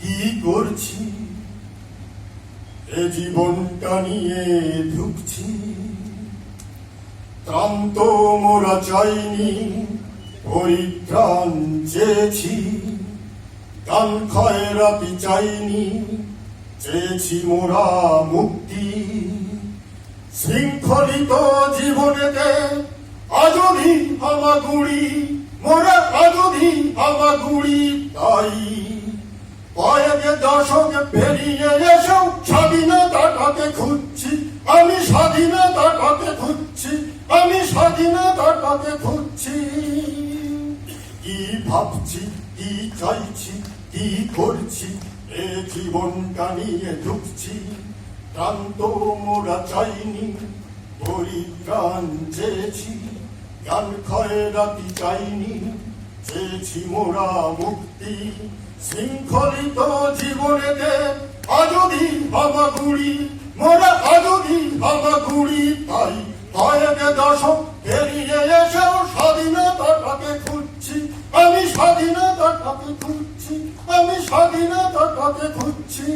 কি করছি? এ জীবনটা নিয়ে ঢুকছি ত্রাণ তো মোরা চাইনি, পরিত্রাণ চেয়েছি। গান খয়রাতি চাইনি, চেয়েছি মোরা মুক্তি। শৃঙ্খলিত জীবনেতে আজলি হামাগুড়ি, মোরা আজলি হামাগুড়ি তাই। দশক পেরিয়ে এসেও স্বাধীনতাটাকে খুঁজছি? আমি স্বাধীনতাটাকে খুঁজছি? আমি স্বাধীনতাটাকে খুঁজছি? কি ভাবছি, কি চাইছি, কি করছি? এ জীবনটা নিয়ে ঢুকছি ক্রান্ত মোরা চাইনি পরিত্রাণ চেয়েছি। গান ক্ষয় রাতি চাইনি, চেয়েছি মোরা মুক্তি। শৃঙ্খলিত জীবনেতে আজদি হামাগুড়ি মোরা আজদি হামাগুড়ি তাই কয়েক দশক পেরিয়ে এসেও স্বাধীনতাটাকে খুঁজছি, আমি স্বাধীনতাটাকে খুঁজছি, আমি স্বাধীনতাটাকে খুঁজছি।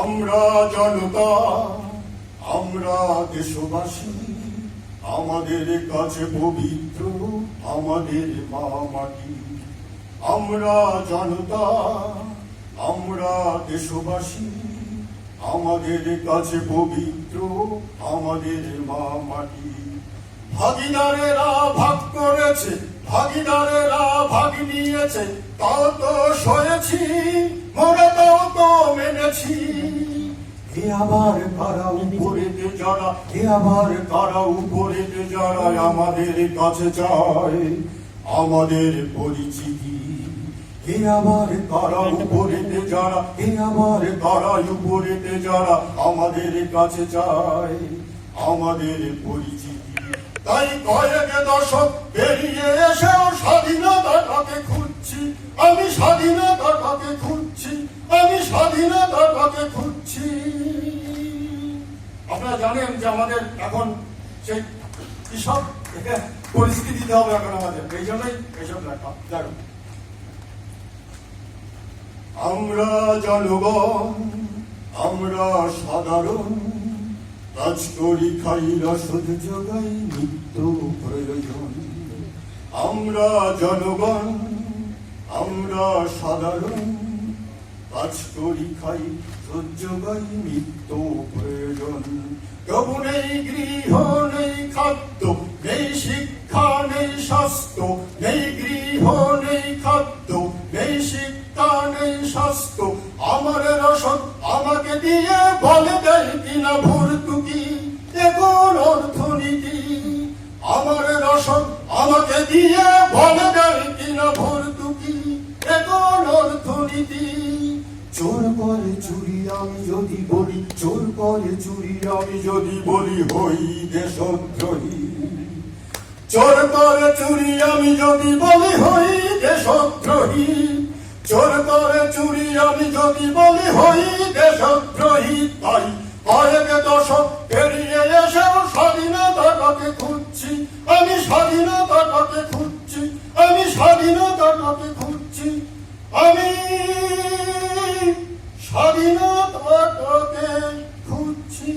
আমরা জনতা, আমরা দেশবাসী আমাদের কাছে পবিত্র, আমাদের মা মাটি আমরা জনতা, আমরা দেশবাসী, আমাদের কাছে পবিত্র, আমাদের মা মাটি ভাগিদারেরা ভাগ করেছে ভাগিনারেরা ভাগ নিয়েছে, তাও তো সয়েছি মোরা তাও তো মেনেছি এ আবার কারা উপরেতে যারা, এ আবার কারা উপরেতে যারা আমাদের কাছে চায়, আমাদের পরিচিতি। এ আবার কারা উপরেতে যারা, এ আবার কারা উপরেতে যারা আমাদের কাছে চায়, আমাদের পরিচিতি। তাই কয়েক দশক পেরিয়ে এসেও স্বাধীনতাটাকে খুঁজছি, আমি স্বাধীনতাটাকে খুঁজছি। আমি স্বাধীনতাটাকে খুঁজছি? আপনারা জানেন যে আমাদের এখন সেই কৃষক পরিস্থিতি দিতে হবে এখন আমাদের। এই জন্যই এইসব লেখা জানুন আমরা জনগণ, আমরা সাধারণ কাজ করি খাই রসদ যোগাই নিত্য প্রয়োজন। আমরা জনগণ, আমরা সাধারণ করি খাই যোগাই নিত্য প্রয়োজন। তবু নেই গৃহ নেই খাদ্য, নেই শিক্ষা, নেই স্বাস্থ্য, নেই গৃহ, নেই খাদ্য, নেই শিক্ষা, নেই স্বাস্থ্য। আমার রসদ আমাকে দিয়ে বলে দেয় কিনা ভর্তুকি এখন অর্থনীতি? আমার রসদ আমাকে দিয়ে বলে দেয় কিনা ভর্তুকি এখন অর্থনীতি? চোর করে চুরি, আমি যদি বলি, চোর করে চুরি, আমি যদি বলি, হই দেশদ্রোহী চোর করে চুরি, আমি যদি বলি, হই দেশদ্রোহী চোর করে চুরি, আমি যদি বলি, হই দেশদ্রোহী তাই কয়েক দশক পেরিয়ে এসেও স্বাধীনতাটাকে খুঁজছি, আমি স্বাধীনতাটাকে খুঁজছি, আমি স্বাধীনতাটাকে খুঁজছি, আমি স্বাধীনতাটাকে খুঁজছি।